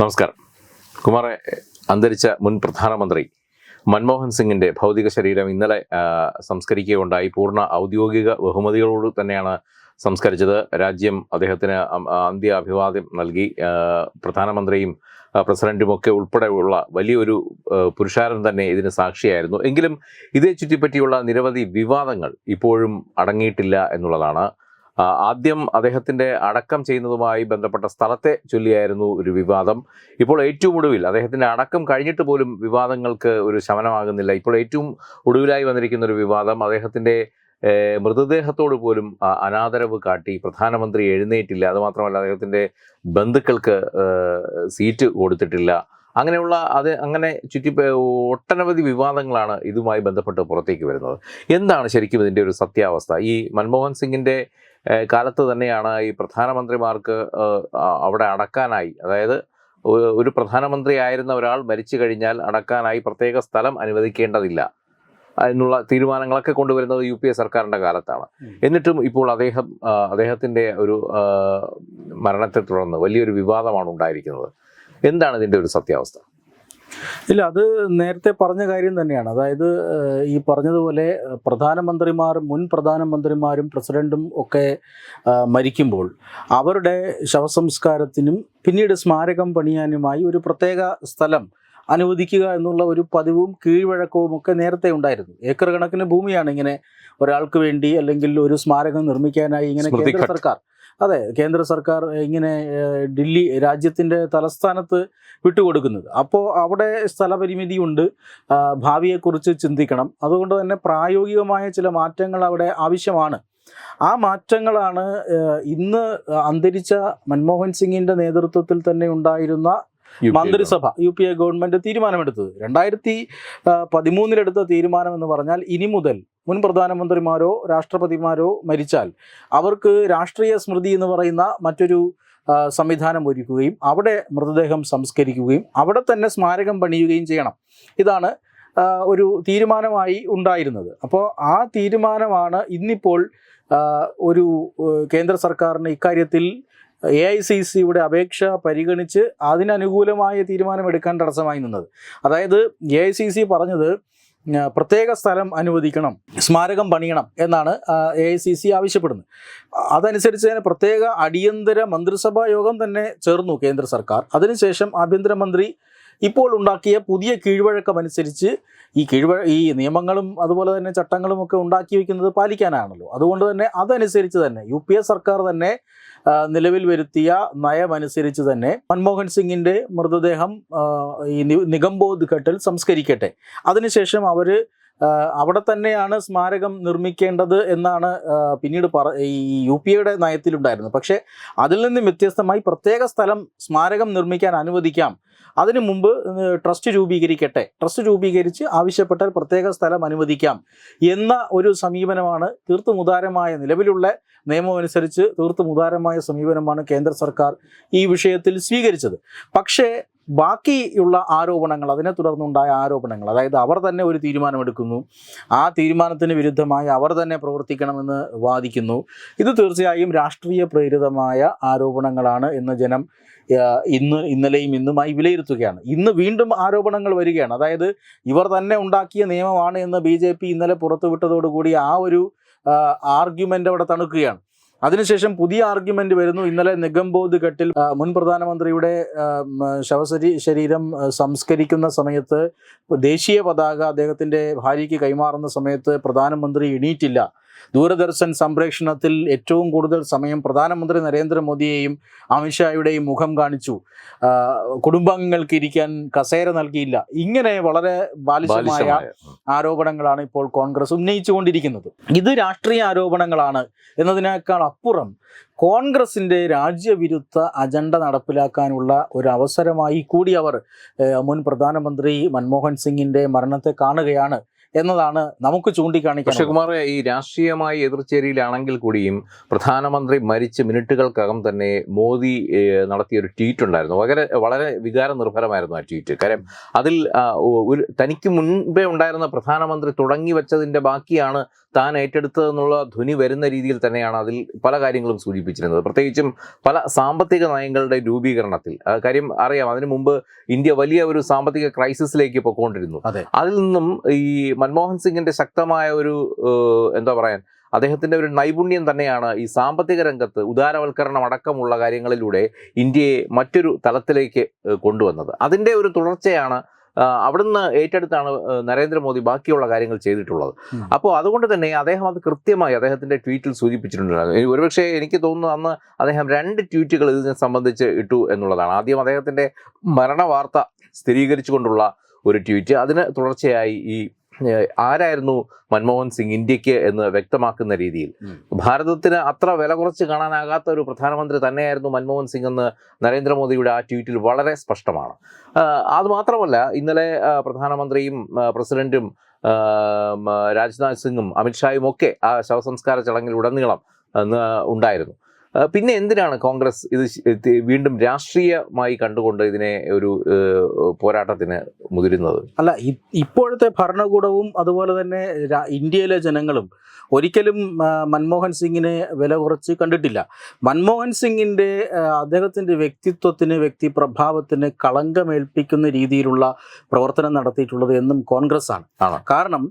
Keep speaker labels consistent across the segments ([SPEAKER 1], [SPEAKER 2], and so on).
[SPEAKER 1] നമസ്കാരം. കുമാറെ അന്തരിച്ച മുൻ പ്രധാനമന്ത്രി മൻമോഹൻ സിംഗിന്റെ ഭൗതിക ശരീരം ഇന്നലെ സംസ്കരിക്കുകയുണ്ടായി. പൂർണ ഔദ്യോഗിക ബഹുമതികളോട് തന്നെയാണ് സംസ്കരിച്ചത്. രാജ്യം അദ്ദേഹത്തിന് അന്ത്യ അഭിവാദ്യം നൽകി. പ്രധാനമന്ത്രിയും പ്രസിഡന്റും ഒക്കെ ഉൾപ്പെടെയുള്ള വലിയൊരു പുരുഷാരം തന്നെ ഇതിന് സാക്ഷിയായിരുന്നു. എങ്കിലും ഇതേ ചുറ്റിപ്പറ്റിയുള്ള നിരവധി വിവാദങ്ങൾ ഇപ്പോഴും അടങ്ങിയിട്ടില്ല എന്നുള്ളതാണ് ആദ്യം അദ്ദേഹത്തിന്റെ അടക്കം ചെയ്യുന്നതുമായി ബന്ധപ്പെട്ട സ്ഥലത്തെ ചൊല്ലിയായിരുന്നു ഒരു വിവാദം. ഇപ്പോൾ ഏറ്റവും ഒടുവിൽ അദ്ദേഹത്തിന്റെ അടക്കം കഴിഞ്ഞിട്ട് പോലും വിവാദങ്ങൾക്ക് ഒരു ശമനമാകുന്നില്ല. ഇപ്പോൾ ഏറ്റവും ഒടുവിലായി വന്നിരിക്കുന്ന ഒരു വിവാദം അദ്ദേഹത്തിന്റെ മൃതദേഹത്തോട് പോലും അനാദരവ് കാട്ടി പ്രധാനമന്ത്രി എഴുന്നേറ്റില്ല. അതുമാത്രമല്ല അദ്ദേഹത്തിന്റെ ബന്ധുക്കൾക്ക് സീറ്റ് കൊടുത്തിട്ടില്ല. അങ്ങനെയുള്ള അത് അങ്ങനെ ചുറ്റി ഒട്ടനവധി വിവാദങ്ങളാണ് ഇതുമായി ബന്ധപ്പെട്ട് പുറത്തേക്ക് വരുന്നത്. എന്താണ് ശരിക്കും ഇതിന്റെ ഒരു സത്യാവസ്ഥ? ഈ മൻമോഹൻ സിംഗിന്റെ ഏഹ്, കാലത്ത് തന്നെയാണ് ഈ പ്രധാനമന്ത്രിമാർക്ക് അവിടെ അടക്കാനായി. അതായത് ഒരു പ്രധാനമന്ത്രി ആയിരുന്ന ഒരാൾ മരിച്ചു കഴിഞ്ഞാൽ അടക്കാനായി പ്രത്യേക സ്ഥലം അനുവദിക്കേണ്ടതില്ല. അതിനുള്ള തീരുമാനങ്ങളൊക്കെ കൊണ്ടുവരുന്നത് യു പി എ സർക്കാരിന്റെ കാലത്താണ്. എന്നിട്ടും ഇപ്പോൾ അദ്ദേഹം അദ്ദേഹത്തിന്റെ ഒരു മരണത്തെ തുടർന്ന് വലിയൊരു വിവാദമാണ് ഉണ്ടായിരിക്കുന്നത്. എന്താണ് ഇതിന്റെ ഒരു സത്യാവസ്ഥ?
[SPEAKER 2] ഇല്ല അത് നേരത്തെ പറഞ്ഞ കാര്യം തന്നെയാണ്. അതായത് ഈ പറഞ്ഞതുപോലെ പ്രധാനമന്ത്രിമാരും മുൻ പ്രധാനമന്ത്രിമാരും പ്രസിഡന്റും ഒക്കെ മരിക്കുമ്പോൾ അവരുടെ ശവസംസ്കാരത്തിനും പിന്നീട് സ്മാരകം പണിയാനുമായി ഒരു പ്രത്യേക സ്ഥലം അനുവദിക്കുക എന്നുള്ള ഒരു പതിവും കീഴ്വഴക്കവും ഒക്കെ നേരത്തെ ഉണ്ടായിരുന്നു. ഏക്കർ കണക്കിന് ഭൂമിയാണ് ഇങ്ങനെ ഒരാൾക്ക് വേണ്ടി അല്ലെങ്കിൽ ഒരു സ്മാരകം നിർമ്മിക്കാനായി ഇങ്ങനെ കേന്ദ്ര സർക്കാർ. അതെ കേന്ദ്ര സർക്കാർ ഇങ്ങനെ ഡൽഹി രാജ്യത്തിന്റെ തലസ്ഥാനത്ത് വിട്ടുകൊടുക്കുന്നത്. അപ്പോൾ അവിടെ സ്ഥലപരിമിതിയുണ്ട് ഭാവിയെക്കുറിച്ച് ചിന്തിക്കണം. അതുകൊണ്ട് തന്നെ പ്രായോഗികമായ ചില മാറ്റങ്ങൾ അവിടെ ആവശ്യമാണ്. ആ മാറ്റങ്ങളാണ് ഇന്ന് അന്തരിച്ച മൻമോഹൻ സിംഗിന്റെ നേതൃത്വത്തിൽ തന്നെ ഉണ്ടായിരുന്ന മന്ത്രിസഭ യു പി എ ഗവൺമെന്റ് തീരുമാനമെടുത്തത്. രണ്ടായിരത്തി പതിമൂന്നിലെടുത്ത തീരുമാനം എന്ന് പറഞ്ഞാൽ ഇനി മുതൽ മുൻ പ്രധാനമന്ത്രിമാരോ രാഷ്ട്രപതിമാരോ മരിച്ചാൽ അവർക്ക് രാഷ്ട്രീയ സ്മൃതി എന്ന് പറയുന്ന മറ്റൊരു സംവിധാനം ഒരുക്കുകയും അവിടെ മൃതദേഹം സംസ്കരിക്കുകയും അവിടെ തന്നെ സ്മാരകം പണിയുകയും ചെയ്യണം. ഇതാണ് ഒരു തീരുമാനമായി ഉണ്ടായിരുന്നത്. അപ്പോൾ ആ തീരുമാനമാണ് ഇന്നിപ്പോൾ ഒരു കേന്ദ്ര സർക്കാരിന് ഇക്കാര്യത്തിൽ എ ഐ സി സിയുടെ അപേക്ഷ പരിഗണിച്ച് അതിനനുകൂലമായ തീരുമാനമെടുക്കാൻ തടസ്സമായി നിന്നത്. അതായത് എ ഐ സി സി പറഞ്ഞത് പ്രത്യേക സ്ഥലം അനുവദിക്കണം സ്മാരകം പണിയണം എന്നാണ് എ ഐ സി സി ആവശ്യപ്പെടുന്നത്. അതനുസരിച്ച് തന്നെ പ്രത്യേക അടിയന്തര മന്ത്രിസഭാ യോഗം തന്നെ ചേർന്നു കേന്ദ്ര സർക്കാർ. അതിനുശേഷം ആഭ്യന്തരമന്ത്രി ഇപ്പോൾ ഉണ്ടാക്കിയ പുതിയ കീഴ്വഴക്കമനുസരിച്ച് ഈ കീഴ്വഴ ഈ നിയമങ്ങളും അതുപോലെ തന്നെ ചട്ടങ്ങളും ഒക്കെ ഉണ്ടാക്കി വെക്കുന്നത് പാലിക്കാനാണല്ലോ. അതുകൊണ്ട് തന്നെ അതനുസരിച്ച് തന്നെ യു സർക്കാർ തന്നെ നിലവിൽ വരുത്തിയ നയമനുസരിച്ച് തന്നെ മൻമോഹൻ സിംഗിന്റെ മൃതദേഹം ഈ നിഗംബോധ് ഘട്ടിൽ സംസ്കരിക്കട്ടെ. അതിനുശേഷം അവർ അവിടെ തന്നെയാണ് സ്മാരകം നിർമ്മിക്കേണ്ടത് എന്നാണ് പിന്നീട് പറ ഈ യു പി എയുടെ നയത്തിലുണ്ടായിരുന്നത്. പക്ഷേ അതിൽ നിന്ന് വ്യത്യസ്തമായി പ്രത്യേക സ്ഥലം സ്മാരകം നിർമ്മിക്കാൻ അനുവദിക്കാം. അതിനു മുമ്പ് ട്രസ്റ്റ് രൂപീകരിക്കട്ടെ. ട്രസ്റ്റ് രൂപീകരിച്ച് ആവശ്യപ്പെട്ടാൽ പ്രത്യേക സ്ഥലം അനുവദിക്കാം എന്ന ഒരു സമീപനമാണ് തീർത്തും ഉദാരമായ നിലവിലുള്ള നിയമമനുസരിച്ച് തീർത്തും ഉദാരമായ സമീപനമാണ് കേന്ദ്ര സർക്കാർ ഈ വിഷയത്തിൽ സ്വീകരിച്ചത്. പക്ഷേ ബാക്കിയുള്ള ആരോപണങ്ങൾ അതിനെ തുടർന്നുണ്ടായ ആരോപണങ്ങൾ അതായത് അവർ തന്നെ ഒരു തീരുമാനമെടുക്കുന്നു. ആ തീരുമാനത്തിന് വിരുദ്ധമായി അവർ തന്നെ പ്രവർത്തിക്കണമെന്ന് വാദിക്കുന്നു. ഇത് തീർച്ചയായും രാഷ്ട്രീയ പ്രേരിതമായ ആരോപണങ്ങളാണ് എന്ന് ജനം ഇന്ന് ഇന്നലെയും ഇന്നുമായി വിലയിരുത്തുകയാണ്. ഇന്ന് വീണ്ടും ആരോപണങ്ങൾ വരികയാണ്. അതായത് ഇവർ തന്നെ ഉണ്ടാക്കിയ നിയമമാണ് എന്ന് ബി ജെ പി ഇന്നലെ പുറത്തുവിട്ടതോടുകൂടി ആ ഒരു ആർഗ്യുമെന്റ് അവിടെ തണുക്കുകയാണ്. അതിനുശേഷം പുതിയ ആർഗ്യുമെന്റ് വരുന്നു. ഇന്നലെ നിഗംബോധ് ഘട്ടിൽ മുൻ പ്രധാനമന്ത്രിയുടെ ശവശരി ശരീരം സംസ്കരിക്കുന്ന സമയത്ത് ദേശീയ പതാക അദ്ദേഹത്തിന്റെ ഭാര്യയ്ക്ക് കൈമാറുന്ന സമയത്ത് പ്രധാനമന്ത്രി എണീറ്റില്ല. ദൂരദർശൻ സംപ്രേഷണത്തിൽ ഏറ്റവും കൂടുതൽ സമയം പ്രധാനമന്ത്രി നരേന്ദ്രമോദിയെയും അമിത്ഷായുടെയും മുഖം കാണിച്ചു. കുടുംബാംഗങ്ങൾക്ക് ഇരിക്കാൻ കസേര നൽകിയില്ല. ഇങ്ങനെ വളരെ ബാലിശമായ ആരോപണങ്ങളാണ് ഇപ്പോൾ കോൺഗ്രസ് ഉന്നയിച്ചുകൊണ്ടിരിക്കുന്നത്. ഇത് രാഷ്ട്രീയ ആരോപണങ്ങളാണ് എന്നതിനേക്കാൾ അപ്പുറം കോൺഗ്രസിന്റെ രാജ്യവിരുദ്ധ അജണ്ട നടപ്പിലാക്കാനുള്ള ഒരു അവസരമായി കൂടി അവർ മുൻ പ്രധാനമന്ത്രി മൻമോഹൻ സിംഗിന്റെ മരണത്തെ കാണുകയാണ്. എന്നതാണ് നമുക്ക് ചൂണ്ടിക്കാണിക്കാൻ
[SPEAKER 1] കുമാർ ഈ രാഷ്ട്രീയമായി എതിർചേരിയിലാണെങ്കിൽ കൂടിയും പ്രധാനമന്ത്രി മരിച്ച് മിനിറ്റുകൾക്കകം തന്നെ മോദി നടത്തിയ ഒരു ട്വീറ്റ് ഉണ്ടായിരുന്നു. വളരെ വളരെ വികാര നിർഭരമായിരുന്നു ആ ട്വീറ്റ്. കാര്യം അതിൽ ഒരു തനിക്ക് മുൻപേ ഉണ്ടായിരുന്ന പ്രധാനമന്ത്രി തുടങ്ങി വെച്ചതിന്റെ ബാക്കിയാണ് താൻ ഏറ്റെടുത്തതെന്നുള്ള ധ്വനി വരുന്ന രീതിയിൽ തന്നെയാണ് അതിൽ പല കാര്യങ്ങളും സൂചിപ്പിച്ചിരുന്നത്. പ്രത്യേകിച്ചും പല സാമ്പത്തിക നയങ്ങളുടെ രൂപീകരണത്തിൽ. കാര്യം അറിയാം അതിനു മുമ്പ് ഇന്ത്യ വലിയ ഒരു സാമ്പത്തിക ക്രൈസിസിലേക്ക് പൊക്കോണ്ടിരുന്നു.
[SPEAKER 2] അതെ.
[SPEAKER 1] അതിൽ നിന്നും ഈ മൻമോഹൻ സിംഗിന്റെ ശക്തമായ ഒരു എന്താ പറയാൻ അദ്ദേഹത്തിന്റെ ഒരു നൈപുണ്യം തന്നെയാണ് ഈ സാമ്പത്തിക രംഗത്ത് ഉദാരവൽക്കരണം അടക്കമുള്ള കാര്യങ്ങളിലൂടെ ഇന്ത്യയെ മറ്റൊരു തലത്തിലേക്ക് കൊണ്ടുവന്നത്. അതിന്റെ ഒരു തുടർച്ചയാണ് അവിടുന്ന് ഏറ്റെടുത്താണ് നരേന്ദ്രമോദി ബാക്കിയുള്ള കാര്യങ്ങൾ ചെയ്തിട്ടുള്ളത്. അപ്പോൾ അതുകൊണ്ട് തന്നെ അദ്ദേഹം അത് കൃത്യമായി അദ്ദേഹത്തിന്റെ ട്വീറ്റിൽ സൂചിപ്പിച്ചിട്ടുണ്ടായിരുന്നു. ഒരുപക്ഷെ എനിക്ക് തോന്നുന്നു അന്ന് അദ്ദേഹം രണ്ട് ട്വീറ്റുകൾ ഇതിനെ സംബന്ധിച്ച് ഇട്ടു എന്നുള്ളതാണ്. ആദ്യം അദ്ദേഹത്തിന്റെ മരണ വാർത്ത സ്ഥിരീകരിച്ചുകൊണ്ടുള്ള ഒരു ട്വീറ്റ്. അതിന് തുടർച്ചയായി ഈ ആരായിരുന്നു മൻമോഹൻ സിംഗ് ഇന്ത്യയ്ക്ക് എന്ന് വ്യക്തമാക്കുന്ന രീതിയിൽ. ഭാരതത്തിന് അത്ര വില കുറച്ച് കാണാനാകാത്ത ഒരു പ്രധാനമന്ത്രി തന്നെയായിരുന്നു മൻമോഹൻ സിംഗ് എന്ന് നരേന്ദ്രമോദിയുടെ ആ ട്വീറ്റിൽ വളരെ സ്പഷ്ടമാണ്. അതുമാത്രമല്ല മാത്രമല്ല ഇന്നലെ പ്രധാനമന്ത്രിയും പ്രസിഡന്റും രാജ്നാഥ് സിംഗും അമിത്ഷായും ഒക്കെ ആ ശവസംസ്കാര ചടങ്ങിൽ ഉടനീളം ഉണ്ടായിരുന്നു. പിന്നെ എന്തിനാണ് കോൺഗ്രസ് ഇത് വീണ്ടും രാഷ്ട്രീയമായി കണ്ടുകൊണ്ട് ഇതിനെ ഒരു പോരാട്ടത്തിന് മുതിരുന്നത്?
[SPEAKER 2] അല്ല ഇപ്പോഴത്തെ ഭരണകൂടവും അതുപോലെ തന്നെ ഇന്ത്യയിലെ ജനങ്ങളും ഒരിക്കലും മൻമോഹൻ സിംഗിനെ വില കുറച്ച് കണ്ടിട്ടില്ല. മൻമോഹൻ സിംഗിന്റെ അദ്ദേഹത്തിന്റെ വ്യക്തിത്വത്തിന് വ്യക്തി പ്രഭാവത്തിന് കളങ്കമേൽപ്പിക്കുന്ന രീതിയിലുള്ള പ്രവർത്തനം നടത്തിയിട്ടുള്ളത് എന്നും കോൺഗ്രസ് ആണ്? കാരണം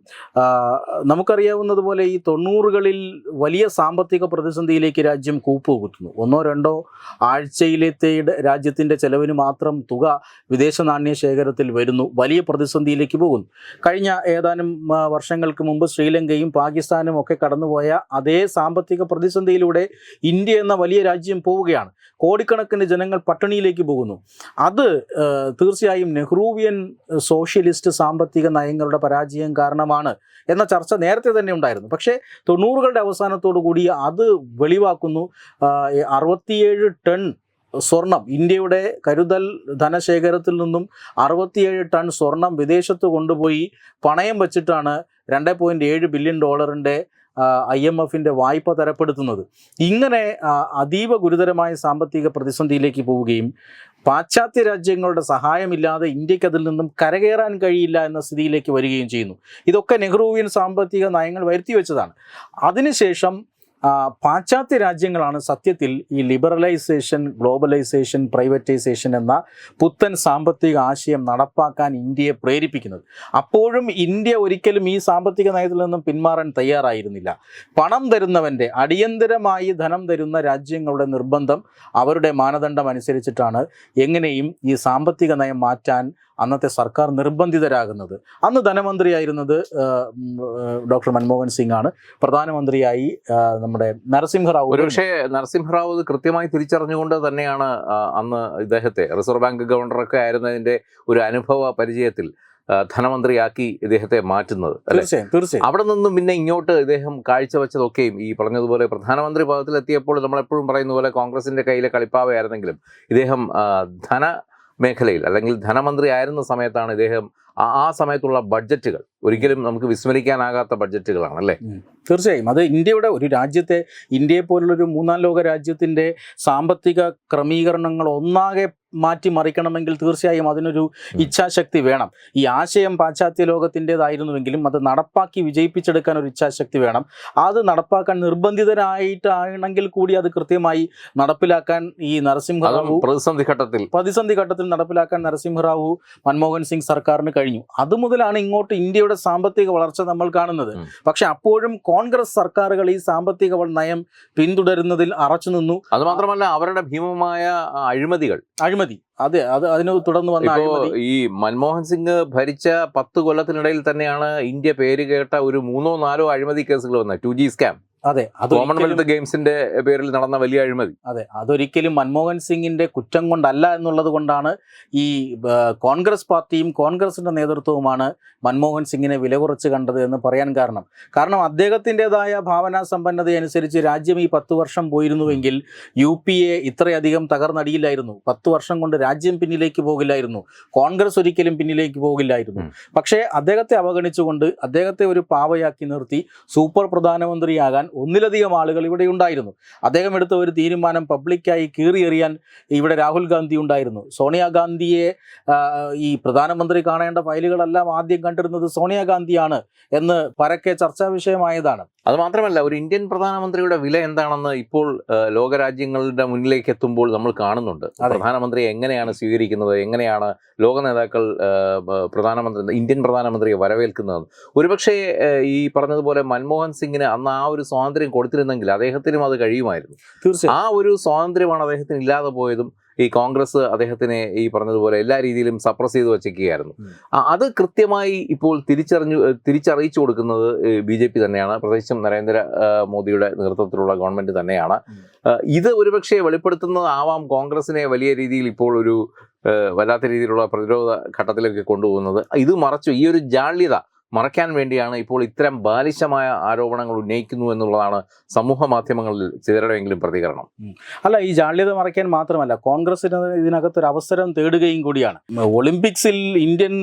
[SPEAKER 2] നമുക്കറിയാവുന്നതുപോലെ ഈ തൊണ്ണൂറുകളിൽ വലിയ സാമ്പത്തിക പ്രതിസന്ധിയിലേക്ക് രാജ്യം കൂപ്പുകുത്തുന്നു ഒന്നോ രണ്ടോ ആഴ്ചയിലത്തെ രാജ്യത്തിന്റെ ചെലവിന് മാത്രം തുക വിദേശ നാണ്യ ശേഖരത്തിൽ വരുന്നു. വലിയ പ്രതിസന്ധിയിലേക്ക് പോകുന്നു. കഴിഞ്ഞ ഏതാനും വർഷങ്ങൾക്ക് മുമ്പ് ശ്രീലങ്കയും പാകിസ്ഥാനും ഒക്കെ കടന്നുപോയ അതേ സാമ്പത്തിക പ്രതിസന്ധിയിലൂടെ ഇന്ത്യ എന്ന വലിയ രാജ്യം പോവുകയാണ്. കോടിക്കണക്കിന് ജനങ്ങൾ പട്ടിണിയിലേക്ക് പോകുന്നു. അത് തീർച്ചയായും നെഹ്റൂവിയൻ സോഷ്യലിസ്റ്റ് സാമ്പത്തിക നയങ്ങളുടെ പരാജയം കാരണമാണ് എന്ന ചർച്ച നേരത്തെ തന്നെ ഉണ്ടായിരുന്നു. പക്ഷേ തൊണ്ണൂറുകളുടെ അവസാനത്തോടു കൂടി അത് വെളിവാക്കുന്നു. അറുപത്തിയേഴ് ടൺ സ്വർണം ഇന്ത്യയുടെ കരുതൽ ധനശേഖരത്തിൽ നിന്നും അറുപത്തിയേഴ് ടൺ സ്വർണം വിദേശത്ത് കൊണ്ടുപോയി പണയം വെച്ചിട്ടാണ് രണ്ട് പോയിന്റ് ഏഴ് ബില്യൺ ഡോളറിന്റെ ഐ എം എഫിന്റെ വായ്പ തരപ്പെടുത്തുന്നത്. ഇങ്ങനെ അതീവ ഗുരുതരമായ സാമ്പത്തിക പ്രതിസന്ധിയിലേക്ക് പോവുകയും പാശ്ചാത്യ രാജ്യങ്ങളുടെ സഹായമില്ലാതെ ഇന്ത്യയ്ക്ക് അതിൽ നിന്നും കരകയറാൻ കഴിയില്ല എന്ന സ്ഥിതിയിലേക്ക് വരികയും ചെയ്യുന്നു. ഇതൊക്കെ നെഹ്റുവിയൻ സാമ്പത്തിക നയങ്ങൾ വരുത്തി വെച്ചതാണ് അതിനുശേഷം പാശ്ചാത്യ രാജ്യങ്ങളാണ് സത്യത്തിൽ ഈ ലിബറലൈസേഷൻ ഗ്ലോബലൈസേഷൻ പ്രൈവറ്റൈസേഷൻ എന്ന പുത്തൻ സാമ്പത്തിക ആശയം നടപ്പാക്കാൻ ഇന്ത്യയെ പ്രേരിപ്പിക്കുന്നത്. അപ്പോഴും ഇന്ത്യ ഒരിക്കലും ഈ സാമ്പത്തിക നയത്തിൽ നിന്നും പിന്മാറാൻ തയ്യാറായിരുന്നില്ല. പണം തരുന്നവന്റെ അടിയന്തരമായി ധനം തരുന്ന രാജ്യങ്ങളുടെ നിർബന്ധം അവരുടെ മാനദണ്ഡം അനുസരിച്ചിട്ടാണ് എങ്ങനെയും ഈ സാമ്പത്തിക നയം മാറ്റാൻ അന്നത്തെ സർക്കാർ നിർബന്ധിതരാകുന്നത്. അന്ന് ധനമന്ത്രിയായിരുന്നത് ഡോക്ടർ മൻമോഹൻ സിംഗ് ആണ് പ്രധാനമന്ത്രിയായി നമ്മുടെ നരസിംഹറാവു
[SPEAKER 1] ഒരുപക്ഷെ നരസിംഹറാവു ഇത് കൃത്യമായി തിരിച്ചറിഞ്ഞുകൊണ്ട് തന്നെയാണ് അന്ന് ഇദ്ദേഹത്തെ റിസർവ് ബാങ്ക് ഗവർണറൊക്കെ ആയിരുന്നതിന്റെ ഒരു അനുഭവ പരിചയത്തിൽ ധനമന്ത്രിയാക്കി ഇദ്ദേഹത്തെ മാറ്റുന്നത് അല്ലെ?
[SPEAKER 2] തീർച്ചയായും തീർച്ചയായും.
[SPEAKER 1] അവിടെ നിന്നും പിന്നെ ഇങ്ങോട്ട് ഇദ്ദേഹം കാഴ്ചവെച്ചതൊക്കെയും ഈ പറഞ്ഞതുപോലെ പ്രധാനമന്ത്രി പദത്തിലെത്തിയപ്പോൾ നമ്മളെപ്പോഴും പറയുന്ന പോലെ കോൺഗ്രസിന്റെ കയ്യിലെ കളിപ്പാവയായിരുന്നെങ്കിലും ഇദ്ദേഹം ധന മേഖലയിൽ അല്ലെങ്കിൽ ധനമന്ത്രി ആയിരുന്ന സമയത്താണ് ഇദ്ദേഹം ആ- സമയത്തുള്ള ബഡ്ജറ്റുകൾ ഒരിക്കലും നമുക്ക് വിസ്മരിക്കാനാകാത്ത ബഡ്ജറ്റുകളാണ് അല്ലേ
[SPEAKER 2] തീർച്ചയായും. അത് ഇന്ത്യയുടെ ഒരു രാജ്യത്തെ ഇന്ത്യയെ പോലുള്ളൊരു മൂന്നാം ലോക രാജ്യത്തിന്റെ സാമ്പത്തിക ക്രമീകരണങ്ങൾ ഒന്നാകെ മാറ്റിമറിക്കണമെങ്കിൽ തീർച്ചയായും അതിനൊരു ഇച്ഛാശക്തി വേണം. ഈ ആശയം പാശ്ചാത്യ ലോകത്തിന്റെതായിരുന്നുവെങ്കിലും അത് നടപ്പാക്കി വിജയിപ്പിച്ചെടുക്കാൻ ഒരു ഇച്ഛാശക്തി വേണം. അത് നടപ്പാക്കാൻ നിർബന്ധിതരായിട്ടാണെങ്കിൽ കൂടി അത് കൃത്യമായി നടപ്പിലാക്കാൻ ഈ നരസിംഹറാവു
[SPEAKER 1] പ്രതിസന്ധി ഘട്ടത്തിൽ.
[SPEAKER 2] പ്രതിസന്ധി ഘട്ടത്തിൽ നടപ്പിലാക്കാൻ നരസിംഹറാവു മൻമോഹൻ സിംഗ് സർക്കാരിന് കഴിഞ്ഞു. അതുമുതലാണ് ഇങ്ങോട്ട് ഇന്ത്യയുടെ സാമ്പത്തിക വളർച്ച നമ്മൾ കാണുന്നത്. പക്ഷെ അപ്പോഴും കോൺഗ്രസ് സർക്കാരുകൾ ഈ സാമ്പത്തിക നയം പിന്തുടരുന്നതിൽ അറച്ചു നിന്നു.
[SPEAKER 1] അത് മാത്രമല്ല അവരുടെ ഭീമമായ അഴിമതികൾ.
[SPEAKER 2] അഴിമതി. അതെ അത് അതിന് തുടർന്ന് വന്ന
[SPEAKER 1] ഈ മൻമോഹൻ സിംഗ് ഭരിച്ച പത്ത് കൊല്ലത്തിനിടയിൽ തന്നെയാണ് ഇന്ത്യ പേര് കേട്ട ഒരു മൂന്നോ നാലോ അഴിമതി കേസുകൾ വന്നത്. Two G scam.
[SPEAKER 2] അതെ അത്
[SPEAKER 1] കോമൺവെൽത്ത് ഗെയിംസിന്റെ പേരിൽ നടന്ന വലിയ അഴിമതി.
[SPEAKER 2] അതെ അതൊരിക്കലും മൻമോഹൻ സിംഗിന്റെ കുറ്റം കൊണ്ടല്ല എന്നുള്ളത് കൊണ്ടാണ് ഈ കോൺഗ്രസ് പാർട്ടിയും കോൺഗ്രസിന്റെ നേതൃത്വവുമാണ് മൻമോഹൻ സിംഗിനെ വില കുറച്ച് കണ്ടത് എന്ന് പറയാൻ കാരണം. കാരണം അദ്ദേഹത്തിന്റെതായ ഭാവനാ സമ്പന്നത അനുസരിച്ച് രാജ്യം ഈ പത്ത് വർഷം പോയിരുന്നുവെങ്കിൽ യു പി എ ഇത്രയധികം തകർന്നടിയില്ലായിരുന്നു. പത്ത് വർഷം കൊണ്ട് രാജ്യം പിന്നിലേക്ക് പോകില്ലായിരുന്നു. കോൺഗ്രസ് ഒരിക്കലും പിന്നിലേക്ക് പോകില്ലായിരുന്നു. പക്ഷേ അദ്ദേഹത്തെ അവഗണിച്ചുകൊണ്ട് അദ്ദേഹത്തെ ഒരു പാവയാക്കി നിർത്തി സൂപ്പർ പ്രധാനമന്ത്രിയാകാൻ ഒന്നിലധികം ആളുകൾ ഇവിടെ ഉണ്ടായിരുന്നു. അദ്ദേഹം എടുത്ത ഒരു തീരുമാനം പബ്ലിക്കായി കീറിയെറിയാൻ ഇവിടെ രാഹുൽ ഗാന്ധി ഉണ്ടായിരുന്നു. സോണിയാഗാന്ധിയെ ഈ പ്രധാനമന്ത്രി കാണേണ്ട ഫയലുകളെല്ലാം ആദ്യം കണ്ടിരുന്നത് സോണിയാഗാന്ധിയാണ് എന്ന് പരക്കെ ചർച്ചാ വിഷയമായതാണ്.
[SPEAKER 1] അതുമാത്രമല്ല ഒരു ഇന്ത്യൻ പ്രധാനമന്ത്രിയുടെ വില എന്താണെന്ന് ഇപ്പോൾ ലോകരാജ്യങ്ങളുടെ മുന്നിലേക്ക് എത്തുമ്പോൾ നമ്മൾ കാണുന്നുണ്ട്.
[SPEAKER 2] പ്രധാനമന്ത്രിയെ
[SPEAKER 1] പ്രധാനമന്ത്രി എങ്ങനെയാണ് സ്വീകരിക്കുന്നത് എങ്ങനെയാണ് ലോക നേതാക്കൾ പ്രധാനമന്ത്രി ഇന്ത്യൻ പ്രധാനമന്ത്രിയെ വരവേൽക്കുന്നത്? ഒരുപക്ഷേ ഈ പറഞ്ഞതുപോലെ മൻമോഹൻ സിംഗിന് അന്ന് ആ ഒരു സ്വാതന്ത്ര്യം കൊടുത്തിരുന്നെങ്കിൽ അദ്ദേഹത്തിനും അത് കഴിയുമായിരുന്നു.
[SPEAKER 2] തീർച്ചയായും.
[SPEAKER 1] ആ ഒരു സ്വാതന്ത്ര്യമാണ് അദ്ദേഹത്തിന് ഇല്ലാതെ പോയതും ഈ കോൺഗ്രസ് അദ്ദേഹത്തിനെ ഈ പറഞ്ഞതുപോലെ എല്ലാ രീതിയിലും സപ്രസ് ചെയ്ത് വച്ചേക്കുകയായിരുന്നു അത് കൃത്യമായി ഇപ്പോൾ തിരിച്ചറിഞ്ഞു തിരിച്ചറിയിച്ചു കൊടുക്കുന്നത് ബി ജെ പി തന്നെയാണ്. പ്രത്യേകിച്ചും നരേന്ദ്ര മോദിയുടെ നേതൃത്വത്തിലുള്ള ഗവൺമെന്റ് തന്നെയാണ്. ഇത് ഒരുപക്ഷെ വെളിപ്പെടുത്തുന്നതാവാം കോൺഗ്രസിനെ വലിയ രീതിയിൽ ഇപ്പോൾ ഒരു വല്ലാത്ത രീതിയിലുള്ള പ്രതിരോധ ഘട്ടത്തിലേക്ക് കൊണ്ടുപോകുന്നത്. ഇത് മറച്ചു. ഈ ഒരു ജാള്യത മറയ്ക്കാൻ വേണ്ടിയാണ് ഇപ്പോൾ ഇത്തരം ബാലിശമായ ആരോപണങ്ങൾ ഉന്നയിക്കുന്നു എന്നുള്ളതാണ് സമൂഹ മാധ്യമങ്ങളിൽ ചിലരുടെയെങ്കിലും പ്രതികരണം.
[SPEAKER 2] അല്ല ഈ ജാള്യത മറയ്ക്കാൻ മാത്രമല്ല കോൺഗ്രസിന് ഇതിനകത്ത് ഒരു അവസരം തേടുകയും കൂടിയാണ്. ഒളിമ്പിക്സിൽ ഇന്ത്യൻ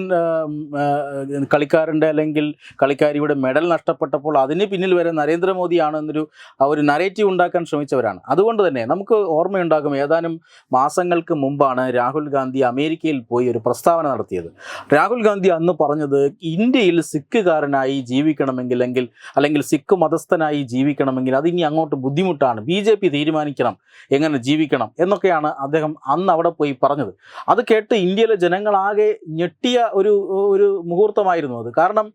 [SPEAKER 2] കളിക്കാരന്റെ അല്ലെങ്കിൽ കളിക്കാരിയുടെ മെഡൽ നഷ്ടപ്പെട്ടപ്പോൾ അതിന് പിന്നിൽ വരെ നരേന്ദ്രമോദിയാണ് എന്നൊരു ഒരു നരേറ്റീവ് ഉണ്ടാക്കാൻ ശ്രമിച്ചവരാണ്. അതുകൊണ്ട് തന്നെ നമുക്ക് ഓർമ്മയുണ്ടാകും ഏതാനും മാസങ്ങൾക്ക് മുമ്പാണ് രാഹുൽ ഗാന്ധി അമേരിക്കയിൽ പോയി ഒരു പ്രസ്താവന നടത്തിയത്. രാഹുൽ ഗാന്ധി അന്ന് പറഞ്ഞത് ഇന്ത്യയിൽ സിഖുകാരനായി ജീവിക്കണമെങ്കിൽ അല്ലെങ്കിൽ സിഖ് മതസ്ഥനായി ജീവിക്കണമെങ്കിൽ അത് ഇനി അങ്ങോട്ട് ബുദ്ധിമുട്ടാണ്. ബി ജെ പി തീരുമാനിക്കണം എങ്ങനെ ജീവിക്കണം എന്നൊക്കെയാണ് അദ്ദേഹം അന്ന് അവിടെ പോയി പറഞ്ഞത്. അത് കേട്ട് ഇന്ത്യയിലെ ജനങ്ങളാകെ ഞെട്ടിയ ഒരു ഒരു മുഹൂർത്തമായിരുന്നു അത്. കാരണം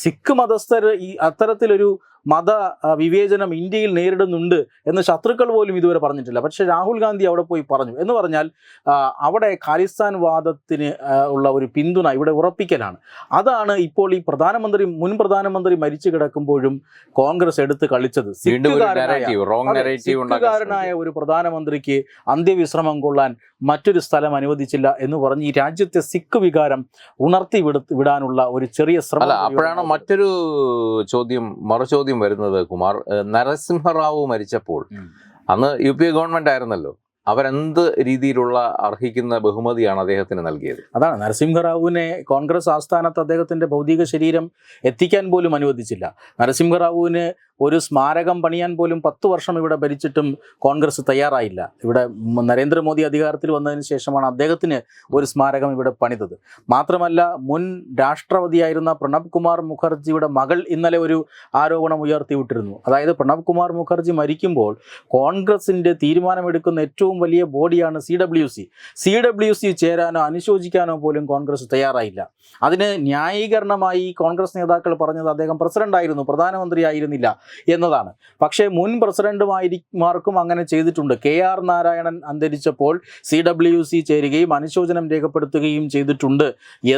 [SPEAKER 2] സിഖ് മതസ്ഥർ ഈ അത്തരത്തിലൊരു മത വിവേചനം ഇന്ത്യയിൽ നേരിടുന്നുണ്ട് എന്ന് ശത്രുക്കൾ പോലും ഇതുവരെ പറഞ്ഞിട്ടില്ല. പക്ഷേ രാഹുൽ ഗാന്ധി അവിടെ പോയി പറഞ്ഞു. എന്ന് പറഞ്ഞാൽ അവിടെ ഖാലിസ്ഥാൻ വാദത്തിന് ഉള്ള ഒരു പിന്തുണ ഇവിടെ ഉറപ്പിക്കലാണ്. അതാണ് ഇപ്പോൾ ഈ പ്രധാനമന്ത്രി മുൻ പ്രധാനമന്ത്രി മരിച്ചു കിടക്കുമ്പോഴും കോൺഗ്രസ് എടുത്ത് കളിച്ചത്. സിഖുകാരനായ ഒരു പ്രധാനമന്ത്രിക്ക് അന്ത്യവിശ്രമം കൊള്ളാൻ മറ്റൊരു സ്ഥലം അനുവദിച്ചില്ല എന്ന് പറഞ്ഞ് ഈ രാജ്യത്തെ സിഖ് വികാരം ഉണർത്തി വിടാനുള്ള ഒരു ചെറിയ ശ്രമം
[SPEAKER 1] അപ്പോഴാണ് മറ്റൊരു ചോദ്യം മറുചോദ്യം വരുന്നത് കുമാർ. നരസിംഹറാവു മരിച്ചപ്പോൾ അന്ന് യു പി എ ഗവൺമെന്റ് ആയിരുന്നല്ലോ. അവരെന്ത് രീതിയിലുള്ള അർഹിക്കുന്ന ബഹുമതിയാണ് അദ്ദേഹത്തിന് നൽകിയത്?
[SPEAKER 2] അതാണ്. നരസിംഹറാവുവിനെ കോൺഗ്രസ് ആസ്ഥാനത്ത് അദ്ദേഹത്തിന്റെ ഭൗതിക ശരീരം എത്തിക്കാൻ പോലും അനുവദിച്ചില്ല. നരസിംഹറാവുവിന് ഒരു സ്മാരകം പണിയാൻ പോലും പത്ത് വർഷം ഇവിടെ ഭരിച്ചിട്ടും കോൺഗ്രസ് തയ്യാറായില്ല. ഇവിടെ നരേന്ദ്രമോദി അധികാരത്തിൽ വന്നതിന് ശേഷമാണ് അദ്ദേഹത്തിന് ഒരു സ്മാരകം ഇവിടെ പണിതത്. മാത്രമല്ല മുൻ രാഷ്ട്രപതിയായിരുന്ന പ്രണബ് കുമാർ മുഖർജിയുടെ മകൾ ഇന്നലെ ഒരു ആരോപണം ഉയർത്തിവിട്ടിരുന്നു. അതായത് പ്രണബ് കുമാർ മുഖർജി മരിക്കുമ്പോൾ കോൺഗ്രസിന്റെ തീരുമാനമെടുക്കുന്ന ഏറ്റവും വലിയ ബോഡിയാണ് C W C. C W C ചേരാനോ അനുശോചിക്കാനോ പോലും കോൺഗ്രസ് തയ്യാറായില്ല. അതിന് ന്യായീകരണമായി കോൺഗ്രസ് നേതാക്കൾ പറഞ്ഞത് അദ്ദേഹം പ്രസിഡന്റ് ആയിരുന്നു പ്രധാനമന്ത്രി ആയിരുന്നില്ല എന്നതാണ്. പക്ഷേ മുൻ പ്രസിഡന്റുമാർക്കും അങ്ങനെ ചെയ്തിട്ടുണ്ട്. കെ ആർ നാരായണൻ അന്തരിച്ചപ്പോൾ സി ഡബ്ല്യു സി ചേരുകയും അനുശോചനം രേഖപ്പെടുത്തുകയും ചെയ്തിട്ടുണ്ട്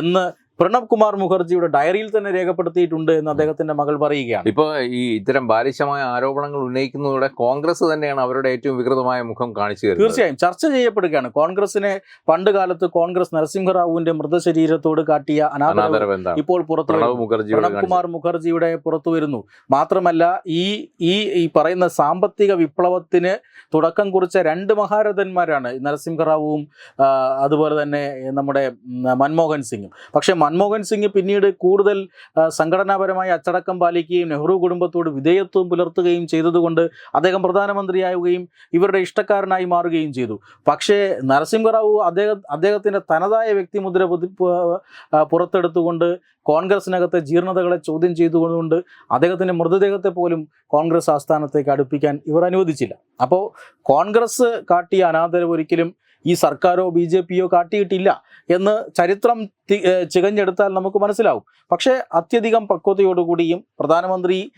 [SPEAKER 2] എന്ന് പ്രണബ് കുമാർ മുഖർജിയുടെ ഡയറിയിൽ തന്നെ രേഖപ്പെടുത്തിയിട്ടുണ്ട് എന്ന് അദ്ദേഹത്തിന്റെ മകൾ പറയുകയാണ്.
[SPEAKER 1] ഇപ്പോൾ ഈ ഇത്തരം ബാലിശമായ ആരോപണങ്ങൾ ഉന്നയിക്കുന്നതോടെ കോൺഗ്രസ് തന്നെയാണ് അവരുടെ ഏറ്റവും വികൃതമായ മുഖം കാണിച്ചു
[SPEAKER 2] തീർച്ചയായും ചർച്ച ചെയ്യപ്പെടുകയാണ്. കോൺഗ്രസിനെ പണ്ട് കാലത്ത് കോൺഗ്രസ് നരസിംഹറാവുവിന്റെ മൃതശരീരത്തോട് കാട്ടിയ അനാദരവ് ഇപ്പോൾ പുറത്തു
[SPEAKER 1] പ്രണബ്
[SPEAKER 2] കുമാർ മുഖർജിയുടെ പുറത്തു വരുന്നു. മാത്രമല്ല ഈ ഈ ഈ പറയുന്ന സാമ്പത്തിക വിപ്ലവത്തിന് തുടക്കം കുറിച്ച രണ്ട് മഹാരഥന്മാരാണ് നരസിംഹറാവുവും അതുപോലെ തന്നെ നമ്മുടെ മൻമോഹൻ സിംഗും. പക്ഷേ മൻമോഹൻ സിംഗ് പിന്നീട് കൂടുതൽ സംഘടനാപരമായി അച്ചടക്കം പാലിക്കുകയും നെഹ്റു കുടുംബത്തോട് വിധേയത്വം പുലർത്തുകയും ചെയ്തതുകൊണ്ട് അദ്ദേഹം പ്രധാനമന്ത്രിയാവുകയും ഇവരുടെ ഇഷ്ടക്കാരനായി മാറുകയും ചെയ്തു. പക്ഷേ നരസിംഹറാവു അദ്ദേഹം അദ്ദേഹത്തിന്റെ തനതായ വ്യക്തിമുദ്ര പുറത്തെടുത്തുകൊണ്ട് കോൺഗ്രസിനകത്തെ ജീർണതകളെ ചോദ്യം ചെയ്തുകൊണ്ട് അദ്ദേഹത്തിന്റെ മൃതദേഹത്തെ പോലും കോൺഗ്രസ് ആസ്ഥാനത്തേക്ക് അടുപ്പിക്കാൻ ഇവർ അനുവദിച്ചില്ല. അപ്പോൾ കോൺഗ്രസ് കാട്ടിയ അനാദരവ് ഒരിക്കലും ഈ സർക്കാരോ ബി ജെ പിയോ കാട്ടിയിട്ടില്ല എന്ന് ചരിത്രം ചികഞ്ഞെടുത്താൽ നമുക്ക് മനസ്സിലാവും. പക്ഷേ അത്യധികം പക്വതയോടുകൂടിയും പ്രധാനമന്ത്രി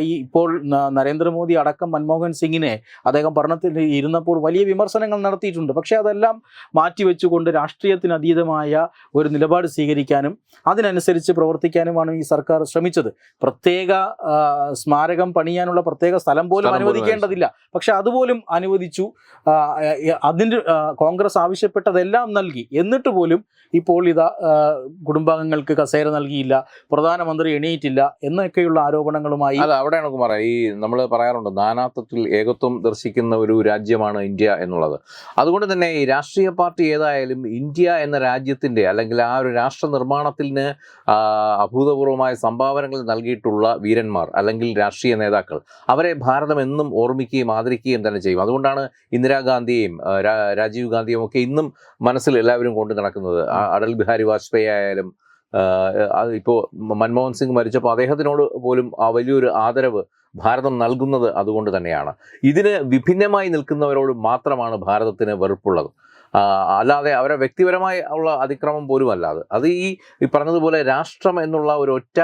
[SPEAKER 2] ഈ ഇപ്പോൾ നരേന്ദ്രമോദി അടക്കം മൻമോഹൻ സിംഗിനെ അദ്ദേഹം ഭരണത്തിൽ ഇരുന്നപ്പോൾ വലിയ വിമർശനങ്ങൾ നടത്തിയിട്ടുണ്ട്. പക്ഷേ അതെല്ലാം മാറ്റിവെച്ചുകൊണ്ട് രാഷ്ട്രീയത്തിന് അതീതമായ ഒരു നിലപാട് സ്വീകരിക്കാനും അതിനനുസരിച്ച് പ്രവർത്തിക്കാനുമാണ് ഈ സർക്കാർ ശ്രമിച്ചത്. പ്രത്യേക സ്മാരകം പണിയാനുള്ള പ്രത്യേക സ്ഥലം പോലും അനുവദിക്കേണ്ടതില്ല. പക്ഷെ അതുപോലും അനുവദിച്ചു. ആഹ്, കോൺഗ്രസ് ആവശ്യപ്പെട്ടതെല്ലാം നൽകി. എന്നിട്ട് പോലും ഇപ്പോൾ ഇതാ കുടുംബാംഗങ്ങൾക്ക് കസേര നൽകിയില്ല പ്രധാനമന്ത്രി എണീറ്റില്ല എന്നൊക്കെയുള്ള ആരോപണങ്ങളുമായി
[SPEAKER 1] അല്ല അവിടെയാണ് കുമാർ ഈ നമ്മൾ പറയാറുണ്ട് നാനാത്വത്തിൽ ഏകത്വം ദർശിക്കുന്ന ഒരു രാജ്യമാണ് ഇന്ത്യ എന്നുള്ളത്. അതുകൊണ്ട് തന്നെ ഈ രാഷ്ട്രീയ പാർട്ടി ഏതായാലും ഇന്ത്യ എന്ന രാജ്യത്തിന്റെ അല്ലെങ്കിൽ ആ ഒരു രാഷ്ട്ര നിർമ്മാണത്തിന് അഭൂതപൂർവമായ സംഭാവനകൾ നൽകിയിട്ടുള്ള വീരന്മാർ അല്ലെങ്കിൽ രാഷ്ട്രീയ നേതാക്കൾ അവരെ ഭാരതം എന്നും ഓർമ്മിക്കുകയും ആദരിക്കുകയും തന്നെ ചെയ്യും. അതുകൊണ്ടാണ് ഇന്ദിരാഗാന്ധിയെയും രാജീവ് ഗാന്ധിയും ഒക്കെ ഇന്നും മനസ്സിൽ എല്ലാവരും കൊണ്ടു നടക്കുന്നത്. അടൽ ബിഹാരി വാജ്പേയി ആയാലും ഇപ്പോൾ മൻമോഹൻ സിംഗ് മരിച്ചപ്പോൾ അദ്ദേഹത്തിനോട് പോലും ആ വലിയൊരു ആദരവ് ഭാരതം നൽകുന്നത് അതുകൊണ്ട് തന്നെയാണ്. ഇതിന് വിഭിന്നമായി നിൽക്കുന്നവരോട് മാത്രമാണ് ഭാരതത്തിന് വെറുപ്പുള്ളത്. അല്ലാതെ അവരെ വ്യക്തിപരമായി ഉള്ള അതിക്രമം പോലും അല്ലാതെ. അത് ഈ പറഞ്ഞതുപോലെ രാഷ്ട്രം എന്നുള്ള ഒരു ഒറ്റ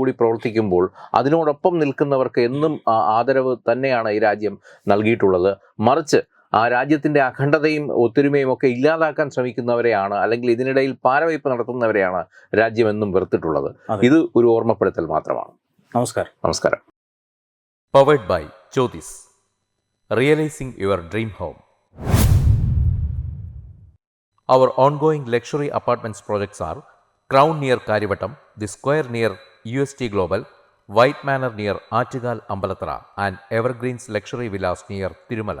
[SPEAKER 1] കൂടി പ്രവർത്തിക്കുമ്പോൾ അതിനോടൊപ്പം നിൽക്കുന്നവർക്ക് എന്നും ആദരവ് തന്നെയാണ് ഈ രാജ്യം നൽകിയിട്ടുള്ളത്. മറിച്ച് ആ രാജ്യത്തിന്റെ അഖണ്ഡതയും ഒത്തൊരുമയും ഒക്കെ ഇല്ലാതാക്കാൻ ശ്രമിക്കുന്നവരെയാണ് അല്ലെങ്കിൽ ഇതിനിടയിൽ പാരവയ്പ് നടത്തുന്നവരെയാണ് രാജ്യമെന്നും വെറുത്തിട്ടുള്ളത്. ഇത് ഒരു ഓർമ്മപ്പെടുത്തൽ മാത്രമാണ്.
[SPEAKER 2] നമസ്കാരം.
[SPEAKER 1] നമസ്കാരം. Powered by Jyothis realising your dream home our ongoing luxury apartments projects are Crown near Karyavattom the Square near U S T Global White Manor near Attukal Ambalathara and Evergreens luxury villas near Thirumala